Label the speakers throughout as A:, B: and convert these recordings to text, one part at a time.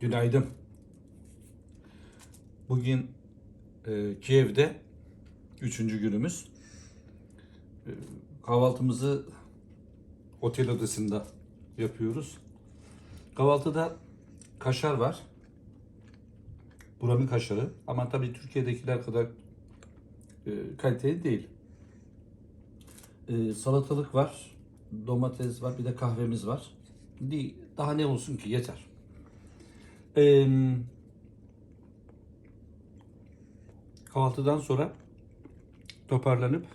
A: Günaydın. Bugün e, Kiev'de üçüncü günümüz. E, kahvaltımızı otel odasında yapıyoruz. Kahvaltıda kaşar var. Buranın kaşarı. Ama tabii Türkiye'dekiler kadar e, kaliteli değil. E, salatalık var. Domates var. Bir de kahvemiz var. Daha ne olsun ki yeter. Kahvaltıdan sonra toparlanıp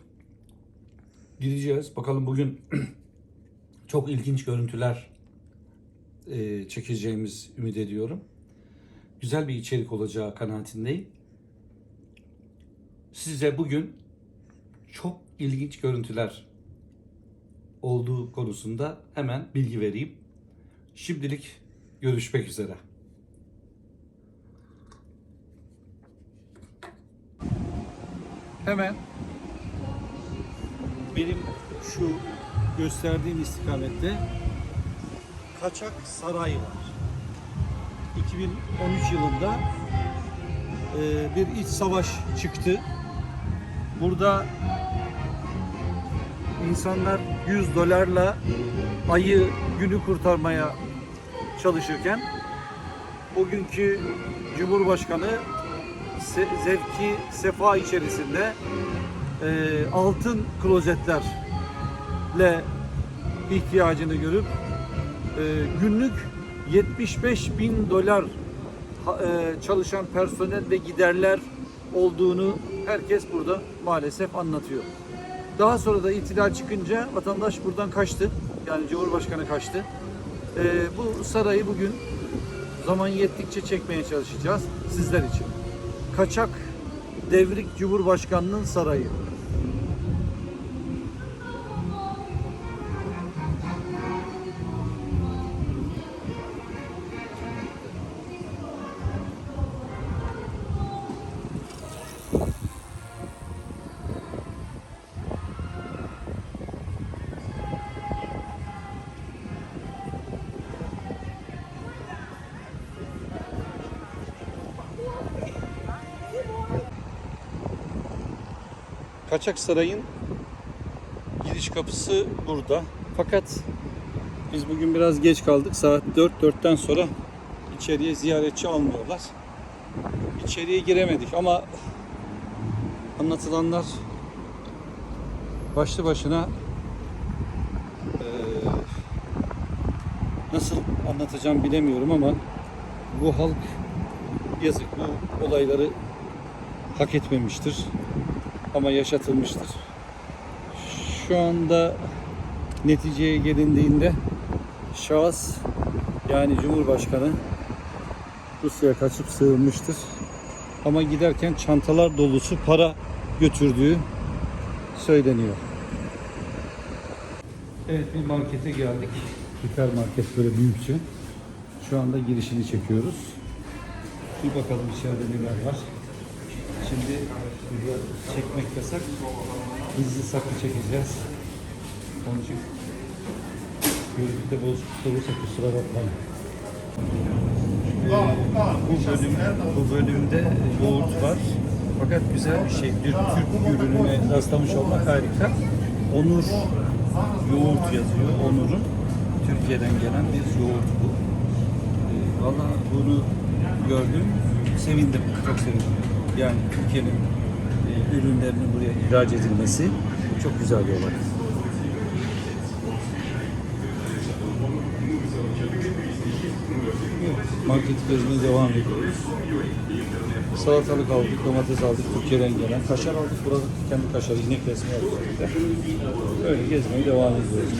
A: gideceğiz. Bakalım bugün çok ilginç görüntüler e, çekeceğimiz ümit ediyorum. Güzel bir içerik olacağı kanaatindeyim. Size bugün çok ilginç görüntüler olduğu konusunda hemen bilgi vereyim. Şimdilik görüşmek üzere. Hemen benim şu gösterdiğim istikamette Kaçak Saray var. 2013 yılında e, bir iç savaş çıktı. Burada insanlar 100 dolarla ayı günü kurtarmaya çalışırken bugünkü Cumhurbaşkanı se- zevki sefa içerisinde e, altın klozetlerle ihtiyacını görüp e, günlük 75 bin dolar e, çalışan personel ve giderler olduğunu herkes burada maalesef anlatıyor. Daha sonra da ihtilal çıkınca vatandaş buradan kaçtı. Yani Cumhurbaşkanı kaçtı. E, bu sarayı bugün zaman yettikçe çekmeye çalışacağız sizler için. Kaçak Devrik Cumhurbaşkanının sarayı. Kaçak Saray'ın giriş kapısı burada. Fakat biz bugün biraz geç kaldık. Saat 4 4'ten sonra içeriye ziyaretçi almıyorlar. İçeriye giremedik ama anlatılanlar başlı başına nasıl anlatacağım bilemiyorum ama bu halk yazık bu olayları hak etmemiştir ama yaşatılmıştır. Şu anda neticeye gelindiğinde şahıs yani Cumhurbaşkanı Rusya'ya kaçıp sığınmıştır. Ama giderken çantalar dolusu para götürdüğü söyleniyor. Evet bir markete geldik. Hipermarket böyle büyükçe. Şu anda girişini çekiyoruz. Bir bakalım içeride neler var. Şimdi burada çekmek yasak. Gizli saklı çekeceğiz. Onun için görüntüde bozukluk olursa kusura bakmayın. Bu, bölüm, bu bölümde yoğurt var. Fakat güzel bir şey. Bir Türk ürününe rastlamış olmak harika. Onur yoğurt yazıyor. Onur'un Türkiye'den gelen bir yoğurt bu. Ee, Valla bunu gördüm. Sevindim. Çok sevindim. Yani Türkiye'nin ürünlerinin buraya ihraç edilmesi çok güzel bir olay. Market gezmeye devam ediyoruz. Salatalık aldık, domates aldık, Türkiye'den gelen. Kaşar aldık, burada kendi kaşarı, inek kesme yapıyoruz. Öyle gezmeye devam ediyoruz.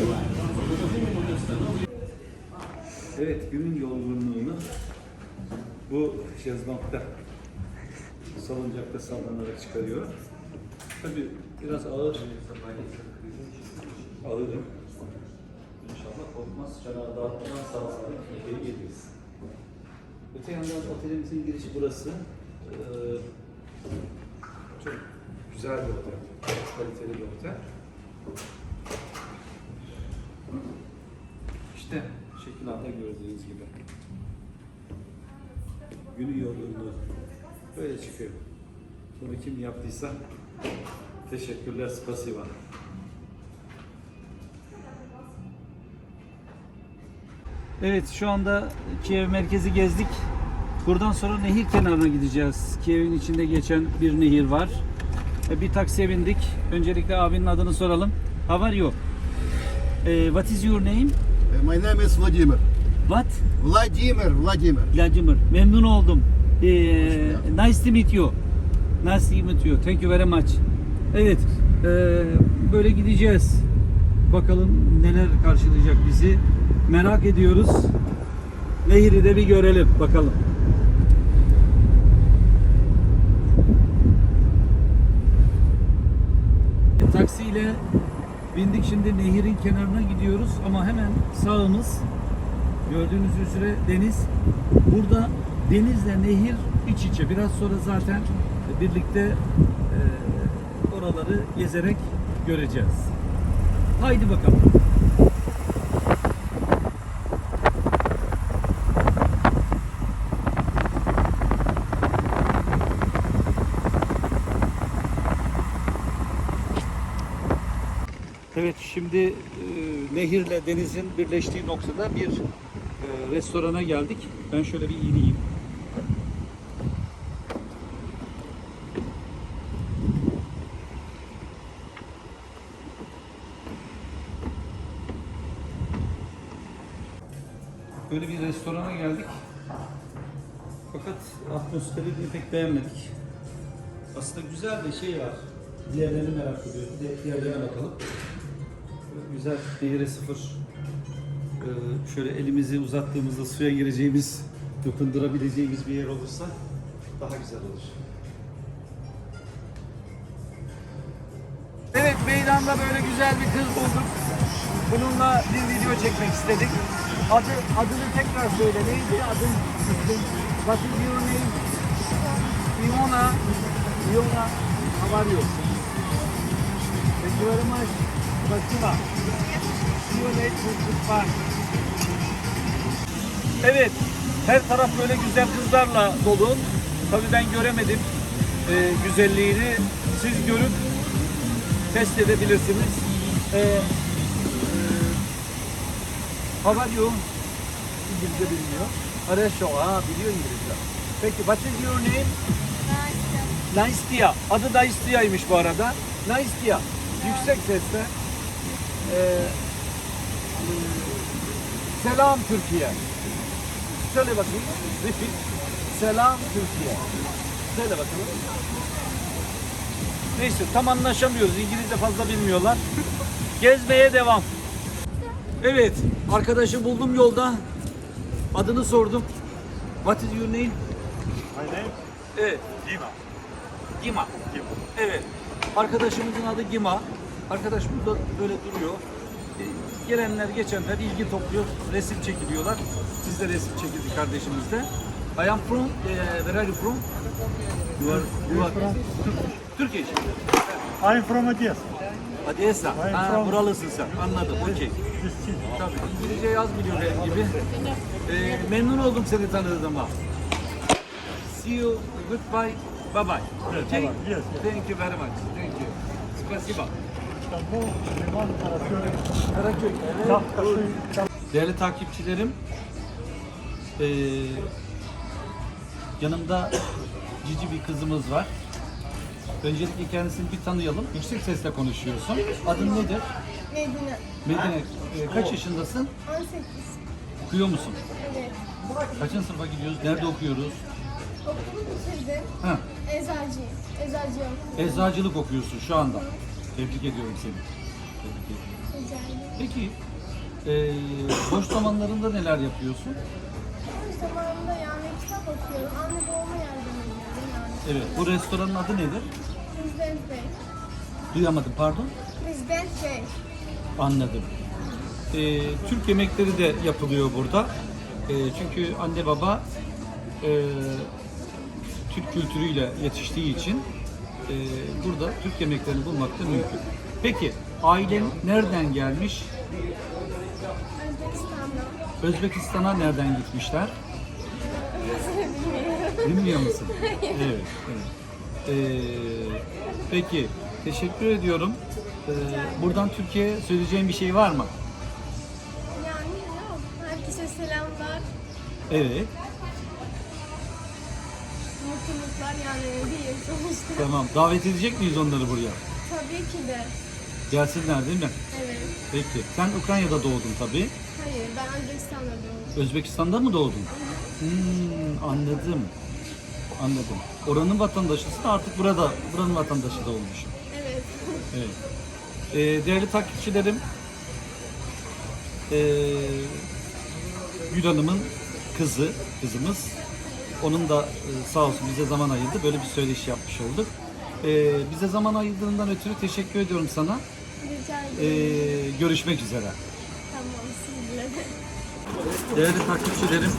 A: Evet, günün yorgunluğunu bu yazmakta salıncakta sallanarak çıkarıyor. Tabii biraz ağır. Ağırım. İnşallah korkmaz. Çanağı dağıtmadan sağ salim geri geliriz. Öte yandan otelimizin girişi burası. Ee, çok güzel bir otel. Çok kaliteli bir otel. İşte şekil altta gördüğünüz gibi. günü yorgunluğu böyle çıkıyor. Bunu kim yaptıysa teşekkürler, spasiba. Evet şu anda Kiev merkezi gezdik. Buradan sonra nehir kenarına gideceğiz. Kiev'in içinde geçen bir nehir var. E, Bir taksiye bindik. Öncelikle abinin adını soralım. How are you? Eh, what is your name?
B: Uh, My name is Vladimir.
A: What?
B: Vladimir, Vladimir.
A: Vladimir. Memnun oldum. Eh, nice to meet you. Nice to meet you. Thank you very much. Evet. eh, böyle gideceğiz. Bakalım neler karşılayacak bizi. Merak ediyoruz. Nehri de bir görelim. Bakalım. Taksiyle bindik şimdi nehirin kenarına gidiyoruz ama hemen sağımız gördüğünüz üzere deniz. Burada denizle nehir iç içe. Biraz sonra zaten birlikte e, oraları gezerek göreceğiz. Haydi bakalım. Evet şimdi e, nehirle denizin birleştiği noktada bir e, restorana geldik. Ben şöyle bir ineyim. Böyle bir restorana geldik. Fakat atmosferini pek beğenmedik. Aslında güzel bir şey var. Diğerlerini merak ediyoruz. Di- Diğerlerine bakalım. Güzel değeri sıfır. Ee, şöyle elimizi uzattığımızda suya gireceğimiz, dokundurabileceğimiz bir yer olursa daha güzel olur. Evet meydanda böyle güzel bir kız bulduk. Bununla bir video çekmek istedik. Adı, adını tekrar söyle. Neydi adın? What is your name? Iona. Iona. How are you? Thank you very much. Spasiba. See you later. Goodbye. Evet. Her taraf böyle güzel kızlarla dolu. Tabii ben göremedim e, güzelliğini. Siz görüp test edebilirsiniz. E, how are you? İngilizce bilmiyor. Areşo, ha biliyor İngilizce. Peki, what is your name? Naistia. Adı Naistia'ymış bu arada. Naistia. Yüksek sesle. Ee, selam Türkiye. Söyle bakayım. Repeat. Selam Türkiye. Söyle bakalım. Neyse tam anlaşamıyoruz. İngilizce fazla bilmiyorlar. Gezmeye devam. Evet. Arkadaşı buldum yolda. Adını sordum. What is your name?
C: My name
A: Evet.
C: Dima.
A: Gima.
C: Dima.
A: Evet. Arkadaşımızın adı Gima. Arkadaş burada böyle duruyor. Ee, Gelenler geçenler ilgi topluyor. Resim çekiliyorlar. Biz de resim çekildik kardeşimizle. I am from, eh, where are you from? You are, you are Turkish.
C: I'm from Odessa.
A: Odessa.
C: I'm
A: Ha, buralısın sen. Anladım. Okey. Tabii. İngilizce yaz biliyor benim gibi. Ee, memnun oldum seni tanıdığıma. See you. Goodbye. Bye bye. Okay?
C: Yes, yes.
A: Thank you very much. Thank you.
C: Karaköy. Kafkasy,
A: Değerli takipçilerim, eee, yanımda cici bir kızımız var. Öncelikle kendisini bir tanıyalım. Yüksek sesle konuşuyorsun. Adın nedir?
D: Medine.
A: Medine. Eee, kaç yaşındasın?
D: 18.
A: Okuyor musun?
D: Evet.
A: Kaçıncı sınıfa gidiyoruz? Nerede okuyoruz?
D: Okulu bitirdim.
A: Ha,
D: Eczacıyım. Eczacı okuyorum.
A: eczacılık okuyorsun şu anda. Tebrik ediyorum seni. Tebrik ediyorum.
D: Eczacı.
A: Peki, eee, boş zamanlarında neler yapıyorsun?
D: Boş zamanımda yani kitap okuyorum. Anne babama.
A: Evet, bu restoranın adı nedir?
D: Prezident Bey.
A: Duyamadım, pardon.
D: Prezident Bey.
A: Anladım. Ee, Türk yemekleri de yapılıyor burada. Ee, çünkü anne baba e, Türk kültürüyle yetiştiği için e, burada Türk yemeklerini bulmak da mümkün. Peki ailen nereden gelmiş? Özbekistan'a nereden gitmişler? Bilmiyor musun? evet. evet. Ee, peki, teşekkür ediyorum. Ee, buradan Türkiye'ye söyleyeceğim bir şey var mı?
D: Yani yok. Herkese selamlar.
A: Evet.
D: Mutluluklar yani değil sonuçta.
A: Tamam. Davet edecek miyiz onları buraya?
D: Tabii ki de.
A: Gelsinler değil mi?
D: Evet.
A: Peki. Sen Ukrayna'da doğdun tabii.
D: Hayır ben Özbekistan'da doğdum.
A: Özbekistan'da mı doğdun? Hmm, anladım. Anladım. Oranın vatandaşısın artık burada, buranın vatandaşı da olmuşsun.
D: Evet.
A: Evet. Ee, değerli takipçilerim, ee, Gül Hanım'ın kızı, kızımız. Onun da e, sağ olsun bize zaman ayırdı. Böyle bir söyleşi yapmış olduk. Ee, bize zaman ayırdığından ötürü teşekkür ediyorum sana.
D: Rica
A: Ee,
D: ederim.
A: görüşmek üzere.
D: Tamam sizle de.
A: Değerli takipçilerim,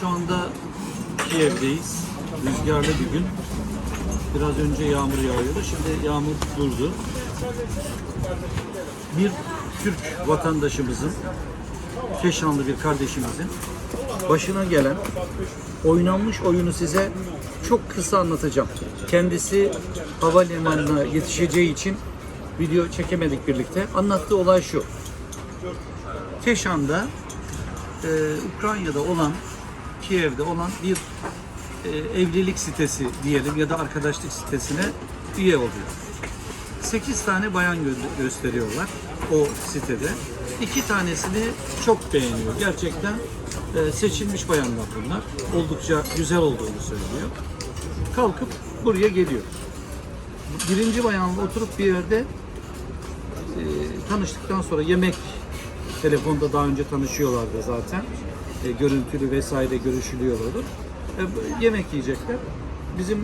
A: şu anda Kiev'deyiz. Rüzgarlı bir gün. Biraz önce yağmur yağıyordu. Şimdi yağmur durdu. Bir Türk vatandaşımızın, Keşanlı bir kardeşimizin başına gelen oynanmış oyunu size çok kısa anlatacağım. Kendisi havalimanına yetişeceği için video çekemedik birlikte. Anlattığı olay şu. Keşan'da e, Ukrayna'da olan Kiev'de olan bir e, evlilik sitesi diyelim ya da arkadaşlık sitesine üye oluyor. 8 tane bayan gö- gösteriyorlar o sitede. İki tanesini çok beğeniyor. Gerçekten e, seçilmiş bayanlar bunlar. Oldukça güzel olduğunu söylüyor. Kalkıp buraya geliyor. Birinci bayanla oturup bir yerde e, tanıştıktan sonra yemek telefonda daha önce tanışıyorlardı zaten. E, görüntülü vesaire görüşülüyorlardı. E, bu- yemek yiyecekler. Bizim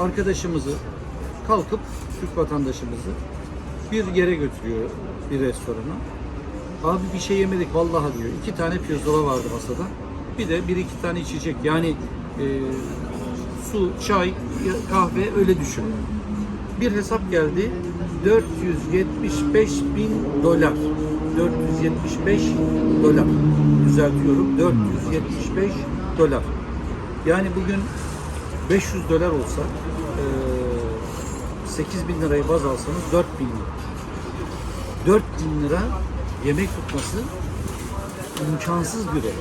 A: arkadaşımızı kalkıp Türk vatandaşımızı bir yere götürüyor bir restorana. Abi bir şey yemedik vallahi diyor. İki tane pirzola vardı masada. Bir de bir iki tane içecek. Yani e, su, çay, kahve öyle düşün bir hesap geldi. 475 bin dolar. 475 dolar. Düzeltiyorum. 475 dolar. Yani bugün 500 dolar olsa eee 8 bin lirayı baz alsanız 4 bin lira. 4 bin lira yemek tutması imkansız bir olay.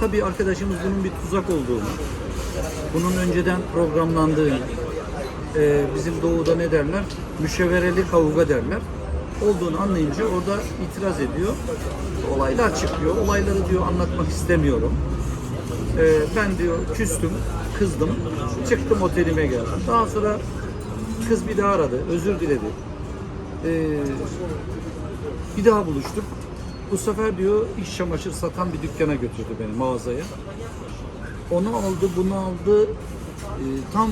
A: Tabii arkadaşımız bunun bir tuzak olduğunu, bunun önceden programlandığını, bizim doğuda ne derler? Müşevereli kavga derler. Olduğunu anlayınca orada itiraz ediyor. Olaylar çıkıyor. Olayları diyor anlatmak istemiyorum. E, ben diyor küstüm, kızdım. Çıktım otelime geldim. Daha sonra kız bir daha aradı. Özür diledi. E, bir daha buluştuk. Bu sefer diyor iş çamaşır satan bir dükkana götürdü beni mağazaya. Onu aldı, bunu aldı. E, tam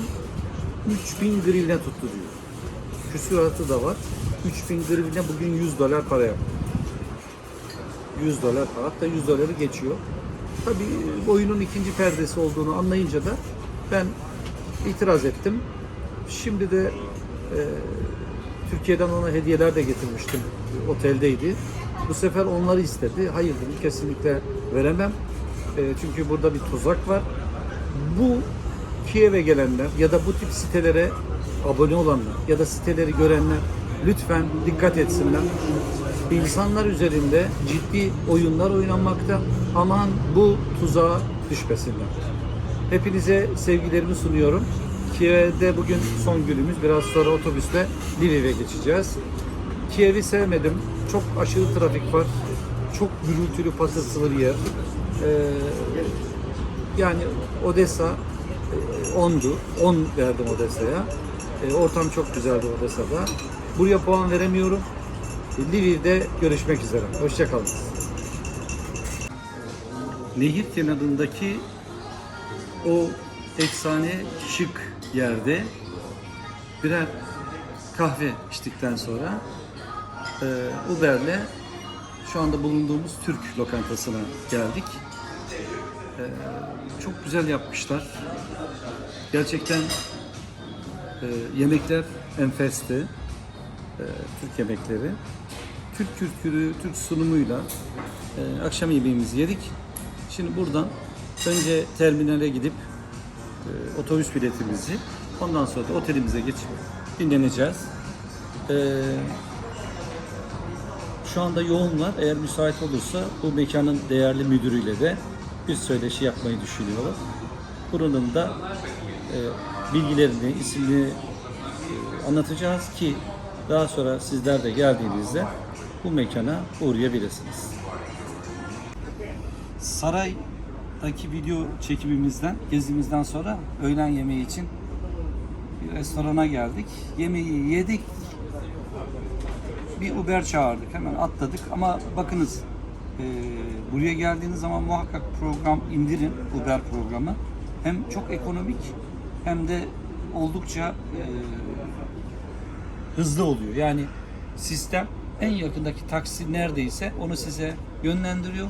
A: 3000 grivne tuttu diyor. Küsuratı da var. 3000 grivne bugün 100 dolar para yapıyor. 100 dolar para. Hatta 100 doları geçiyor. Tabii oyunun ikinci perdesi olduğunu anlayınca da ben itiraz ettim. Şimdi de e, Türkiye'den ona hediyeler de getirmiştim. Oteldeydi. Bu sefer onları istedi. Hayır dedim kesinlikle veremem. E, çünkü burada bir tuzak var. Bu Kiev'e gelenler ya da bu tip sitelere abone olanlar ya da siteleri görenler lütfen dikkat etsinler. İnsanlar üzerinde ciddi oyunlar oynanmakta. Aman bu tuzağa düşmesinler. Hepinize sevgilerimi sunuyorum. Kiev'de bugün son günümüz. Biraz sonra otobüsle Lviv'e geçeceğiz. Kiev'i sevmedim. Çok aşırı trafik var. Çok gürültülü patırtılı bir yer. Ee, yani Odessa e, 10'du. 10 verdim Odessa'ya. E, ortam çok güzeldi Odessa'da. Buraya puan veremiyorum. Lviv'de görüşmek üzere. Hoşçakalın. Nehir kenarındaki o efsane şık yerde birer kahve içtikten sonra e, Uber'le şu anda bulunduğumuz Türk lokantasına geldik. E, çok güzel yapmışlar. Gerçekten e, yemekler enfesti. E, Türk yemekleri. Türk kültürü, Türk sunumuyla e, akşam yemeğimizi yedik. Şimdi buradan Önce terminale gidip e, otobüs biletimizi, ondan sonra da otelimize geçip dinleneceğiz. E, şu anda yoğunlar. Eğer müsait olursa bu mekanın değerli müdürüyle de bir söyleşi yapmayı düşünüyorlar. Buranın da e, bilgilerini, isimini e, anlatacağız ki daha sonra sizler de geldiğinizde bu mekana uğrayabilirsiniz. Saraydaki video çekimimizden, gezimizden sonra öğlen yemeği için bir restorana geldik. Yemeği yedik. Bir Uber çağırdık. Hemen atladık. Ama bakınız e, buraya geldiğiniz zaman muhakkak program indirin. Uber programı. Hem çok ekonomik hem de oldukça e, hızlı oluyor. Yani sistem en yakındaki taksi neredeyse onu size yönlendiriyor.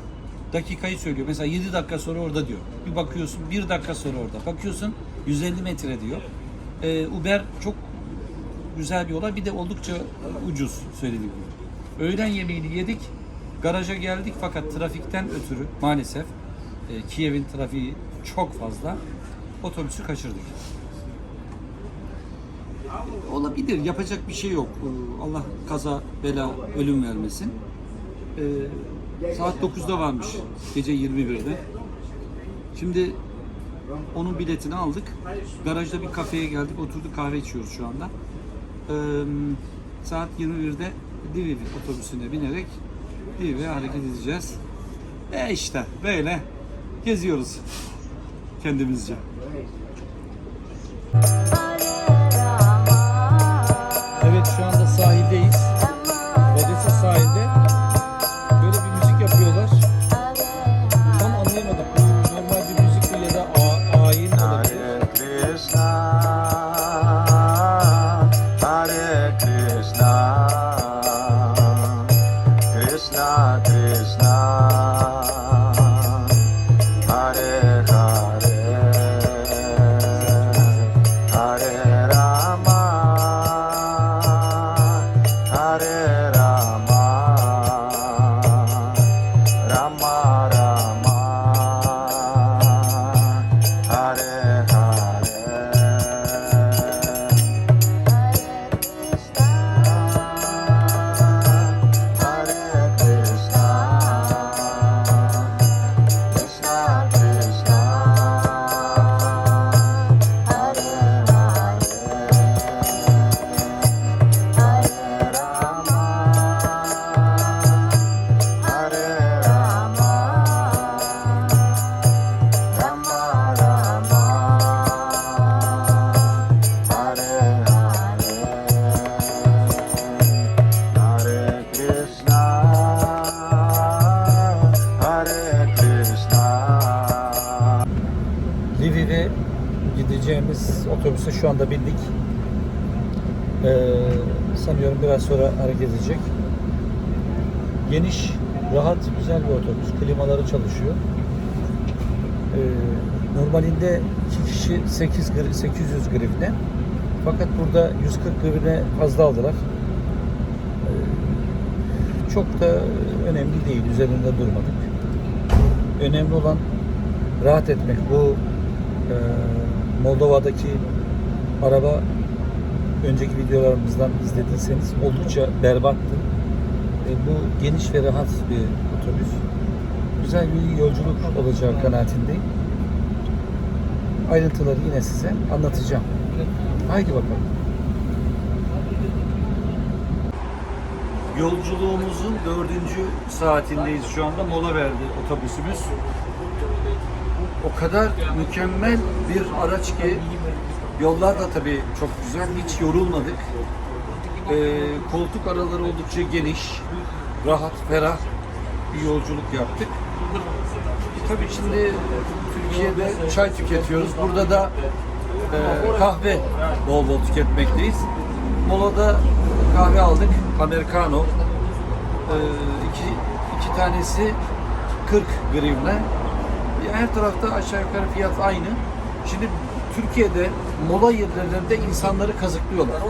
A: Dakikayı söylüyor. Mesela 7 dakika sonra orada diyor. Bir bakıyorsun 1 dakika sonra orada. Bakıyorsun 150 metre diyor. Ee, Uber çok güzel bir olay. Bir de oldukça ucuz söylediğim. Öğlen yemeğini yedik. Garaja geldik fakat trafikten ötürü maalesef e, Kiev'in trafiği çok fazla. Otobüsü kaçırdık. Olabilir. Yapacak bir şey yok. Ee, Allah kaza, bela, ölüm vermesin. Ee, saat 9'da varmış. Gece 21'de. Şimdi onun biletini aldık. Garajda bir kafeye geldik. Oturduk kahve içiyoruz şu anda. Ee, saat 21'de Lviv otobüsüne binerek Lviv'e hareket edeceğiz. E işte böyle geziyoruz kendimizce. Evet şu anda bindik. Ee, sanıyorum biraz sonra hareket edecek. Geniş, rahat, güzel bir otobüs. Klimaları çalışıyor. Ee, normalinde iki kişi 8 gri- 800 grivne. Fakat burada 140 grivne fazla aldılar. Ee, çok da önemli değil. Üzerinde durmadık. Önemli olan rahat etmek. Bu e, Moldova'daki araba önceki videolarımızdan izlediyseniz oldukça berbattı. E, bu geniş ve rahat bir otobüs. Güzel bir yolculuk olacağı kanaatindeyim. Ayrıntıları yine size anlatacağım. Haydi bakalım. Yolculuğumuzun dördüncü saatindeyiz şu anda. Mola verdi otobüsümüz. O kadar mükemmel bir araç ki yollar da tabii çok güzel. Hiç yorulmadık. Ee, koltuk araları oldukça geniş, rahat, ferah bir yolculuk yaptık. Tabii şimdi Türkiye'de çay tüketiyoruz. Burada da e, kahve bol bol tüketmekteyiz. Molada kahve aldık. Americano. E, iki, iki tanesi 40 grivne. Her tarafta aşağı yukarı fiyat aynı. Şimdi Türkiye'de mola yerlerinde insanları kazıklıyorlar.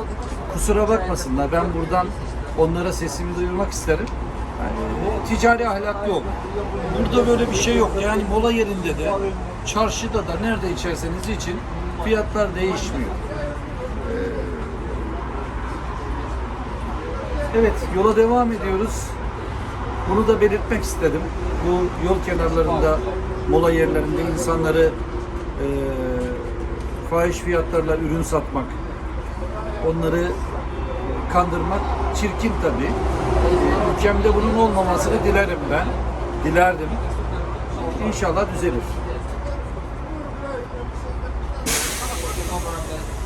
A: Kusura bakmasınlar. Ben buradan onlara sesimi duyurmak isterim. Yani ticari ahlak yok. Burada böyle bir şey yok. Yani mola yerinde de, çarşıda da nerede içerseniz için fiyatlar değişmiyor. Ee, Evet, yola devam ediyoruz. Bunu da belirtmek istedim. Bu yol kenarlarında, mola yerlerinde insanları eee fahiş fiyatlarla ürün satmak, onları kandırmak çirkin tabii. Ülkemde bunun olmamasını dilerim ben. Dilerdim. İnşallah düzelir.